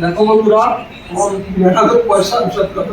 দেখো বন্ধুরা আমার পয়সা আমি সব কথা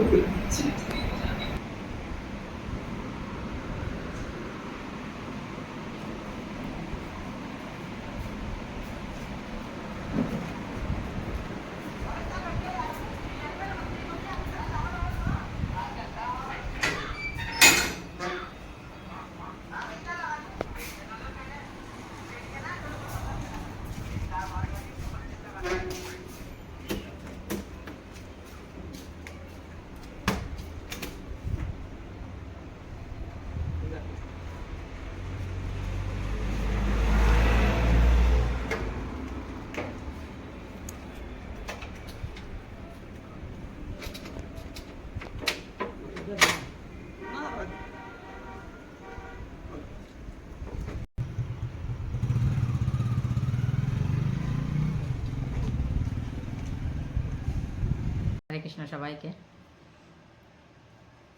হরে কৃষ্ণ সবাইকে।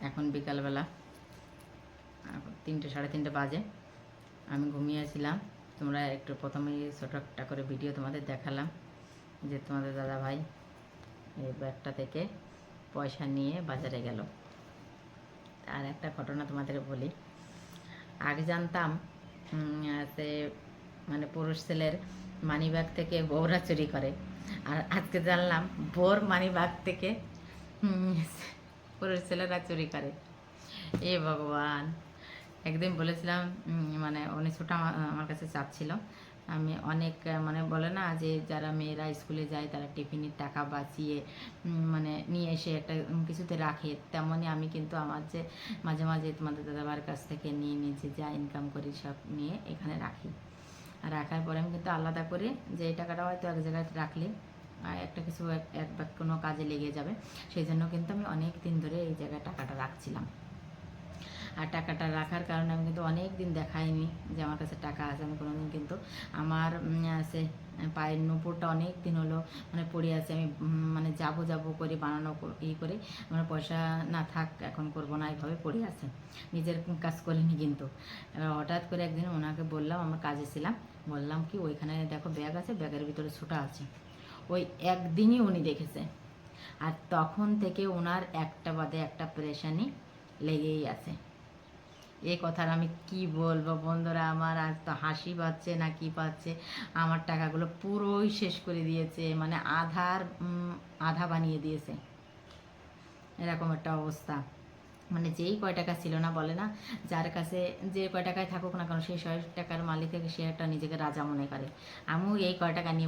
এখন বিকালবেলা তিনটে, সাড়ে তিনটে বাজে। আমি ঘুমিয়েছিলাম। তোমরা একটু প্রথমেই ছোটো একটা করে ভিডিও তোমাদের দেখালাম যে তোমাদের দাদা ভাই এই ব্যাগটা থেকে পয়সা নিয়ে বাজারে গেল। আর একটা ঘটনা তোমাদের বলি। আগে জানতাম সে মানে পুরুষ ছেলের মানি ব্যাগ থেকে বউরা চুরি করে। আর আজকে জানলাম বোর মানি ব্যাগ থেকে পুরুষ ছেলেরা চুরি করে। এ ভগবান। একদিন বলেছিলাম মানে উনি ছোটো আমার কাছে চাচ্ছিল। আমি অনেক মানে বলে না যে যারা মেয়েরা স্কুলে যায় তারা টিফিনের টাকা বাঁচিয়ে মানে নিয়ে এসে একটা কিছুতে রাখে। তেমনই আমি কিন্তু আমার যে, মাঝে মাঝে তোমাদের দাদাবার কাছ থেকে নিয়ে নিজে যা ইনকাম করি সব নিয়ে এখানে রাখি। রাখার পরে আমি কিন্তু আলাদা করে যে এই টাকাটা হয়তো এক জায়গায় রাখলে আর একটা কিছু এক- বা কোনো কাজে লেগে যাবে, সেই জন্য কিন্তু আমি অনেক দিন ধরে এই জায়গায় টাকাটা রাখছিলাম। আর টাকাটা রাখার কারণে আমি কিন্তু অনেক দিন দেখাইনি যে আমার কাছে টাকা আছে, আমি কোনো দিন কিন্তু আমার আছে পায়ের নুপুরটা অনেক দিন হলো মানে পড়ে আছে, আমি মানে যাব যাব করে বানানো ই করে, আমার পয়সা না থাক, এখন করব না এইভাবে পড়ে আছে। নিজের কাজ করিনি কিন্তু। এবার হঠাৎ করে একদিন ওনাকে বললাম, আমার কাজে ছিলাম, বললাম কি ওইখানে দেখো ব্যাগ আছে, ব্যাগের ভিতরে ছোটা আছে। ওই একদিনই উনি দেখেছে আর তখন থেকে ওনার একটা বাদে একটা প্রেশানি লেগেই আছে। এই কথার আমি কি বলব বন্ধুরা? আমার আর তো হাসি পাচ্ছে না, কি পাচ্ছে? আমার টাকাগুলো পুরোই শেষ করে দিয়েছে মানে আধার আধা বানিয়ে দিয়েছে। এরকম একটা অবস্থা। মানে যেই কয় টাকা ছিল না বলে না, যার কাছে যে কয় টাকায় থাকুক না কারণ সেই ছয় টাকার মালিক থেকে সে একটা নিজেকে রাজা মনে করে। আমিও এই কয় টাকা নিয়ে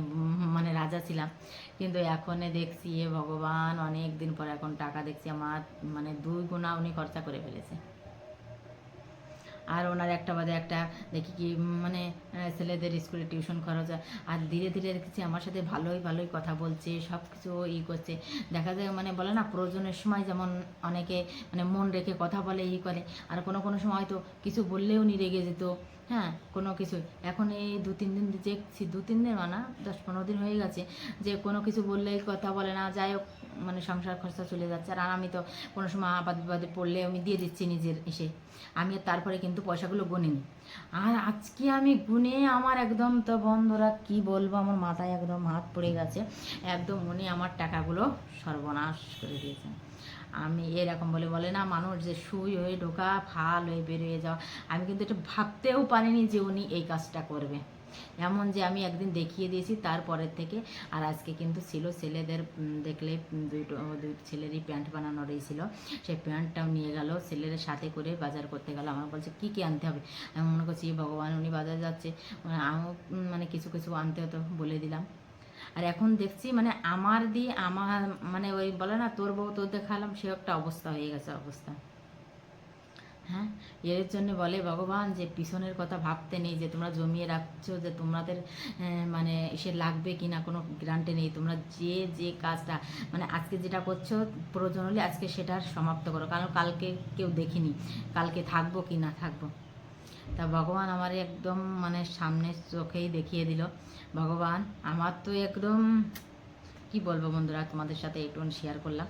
মানে রাজা ছিলাম। কিন্তু এখন দেখছি, এ ভগবান, অনেক দিন পর এখন টাকা দেখছি, আমার মানে দুই গুণা উনি খরচা করে ফেলেছে। আর ওনার একটা বাদে একটা দেখি কি মানে ছেলেদের স্কুলে টিউশন খরচ হয়। আর ধীরে ধীরে দেখছি আমার সাথে ভালোই ভালোই কথা বলছে সব কিছু ই করছে। দেখা যায় মানে বলে না, প্রয়োজনের সময় যেমন অনেকে মানে মন রেখে কথা বলে, ই করে। আর কোনো কোনো সময় তো কিছু বললেও উনি রেগে যেত। হ্যাঁ কোনো কিছু এখন এই দু, তিন দিন দেখছি, দু, তিন দিন মানা দশ, পনেরো দিন হয়ে গেছে যে কোনো কিছু বললেই কথা বলে না। যাই হোক মানে সংসার খরচা চলে যাচ্ছে। আর আমি তো কোনো সময় আপাত বিপাদে পড়লে আমি দিয়ে দিচ্ছি নিজের এসে। আমি আর তারপরে কিন্তু পয়সাগুলো গুনিনি। আর আজকে আমি গুনে আমার একদম তো বন্ধুরা, কি বলব? আমার মাথায় একদম হাত পড়ে গেছে। একদম উনি আমার টাকাগুলো সর্বনাশ করে দিয়েছে। আমি এরকম বলে বলে না, মানুষ যে সুই হয়ে ঢোকা, ফাল হয়ে বেরিয়ে যাওয়া। আমি কিন্তু এটা ভাবতেও পারিনি যে উনি এই কাজটা করবে। এমন যে আমি একদিন দেখিয়ে দিয়েছি তারপরের থেকে। আর আজকে কিন্তু ছিল ছেলেদের দেখলে দুটো দুই ছেলেরই প্যান্ট বানানোর এই ছিল। সেই প্যান্টটাও নিয়ে গেল, ছেলের সাথে করে বাজার করতে গেল। আমার বলছে, কী কী আনতে হবে? আমি মনে করছি ভগবান, উনি বাজার যাচ্ছে। মানে আমিও মানে কিছু কিছু আনতে হতো বলে দিলাম। আর এখন দেখছি মানে আমার দিয়ে, আমার মানে ওই বলে না, তোর বউ তোর দেখালাম সে একটা অবস্থা হয়ে গেছে অবস্থা। হ্যাঁ? এর জন্য বলে ভগবান যে পিছনের কথা ভাবতে নেই, যে তোমরা জমিয়ে রাখছো, যে তোমাদের মানে সে লাগবে কি না কোনো গ্রান্টে নেই। তোমরা যে যে কাজটা মানে আজকে যেটা করছ, প্রয়োজন হলে আজকে সেটা সমাপ্ত করো। কারণ কালকে কেউ দেখিনি, কালকে থাকব কি না থাকব। তা ভগবান আমার একদম মানে সামনে চোখেই দেখিয়ে দিল। ভগবান, আমার তো একদম, কি বলব বন্ধুরা, তোমাদের সাথে একটু শেয়ার করলাম।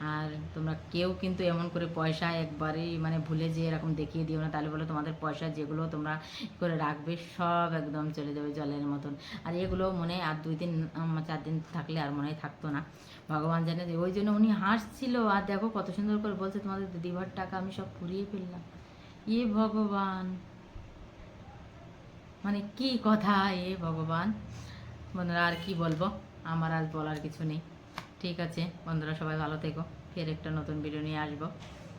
আর তোমরা কেউ কিন্তু এমন করে পয়সা একবারেই মানে ভুলে যে এরকম দেখিয়ে দিও না। তাহলে বলে তোমাদের পয়সা যেগুলো তোমরা করে রাখবে সব একদম চলে যাবে জলের মতন। আর এগুলো মনে আর দুই দিন চার দিন থাকলে আর মনে হয় থাকতো না। ভগবান জানে যে ওই জন্য উনি হাসছিল। আর দেখো কত সুন্দর করে বলছে তোমাদের দিদিভার টাকা আমি সব ফুরিয়ে ফেললাম। এ ভগবান। মানে কি কথা, এ ভগবান। বন্ধুরা, আর কি বলব? আমার আজ বলার কিছু নেই। ঠিক আছে বন্ধুরা সবাই ভালো থেকো ফের একটা নতুন ভিডিও নিয়ে আসব।